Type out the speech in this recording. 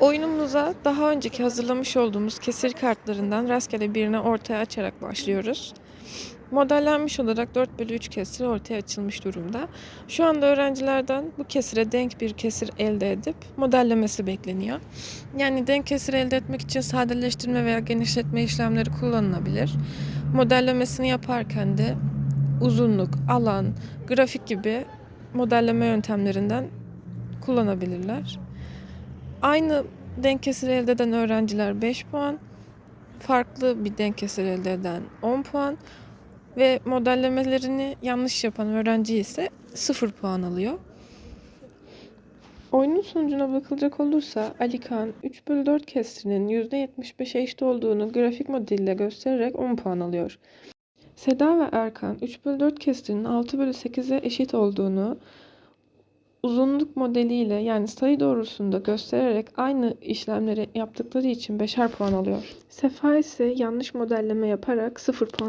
Oyunumuza daha önceki hazırlamış olduğumuz kesir kartlarından rastgele birini ortaya açarak başlıyoruz. Modellenmiş olarak 4 bölü 3 kesir ortaya açılmış durumda. Şu anda öğrencilerden bu kesire denk bir kesir elde edip modellemesi bekleniyor. Yani denk kesir elde etmek için sadeleştirme veya genişletme işlemleri kullanılabilir. Modellemesini yaparken de uzunluk, alan, grafik gibi modelleme yöntemlerinden kullanabilirler. Aynı denk kesir elde eden öğrenciler 5 puan, farklı bir denk kesir elde eden 10 puan ve modellemelerini yanlış yapan öğrenci ise 0 puan alıyor. Oyunun sonucuna bakılacak olursa Ali Kaan 3 bölü 4 kesirinin %75'e eşit olduğunu grafik modeliyle göstererek 10 puan alıyor. Seda ve Erkan 3 bölü 4 kesirinin 6 bölü 8'e eşit olduğunu uzunluk modeliyle yani sayı doğrusunda göstererek aynı işlemleri yaptıkları için 5'er puan alıyor. Sefa ise yanlış modelleme yaparak 0 puan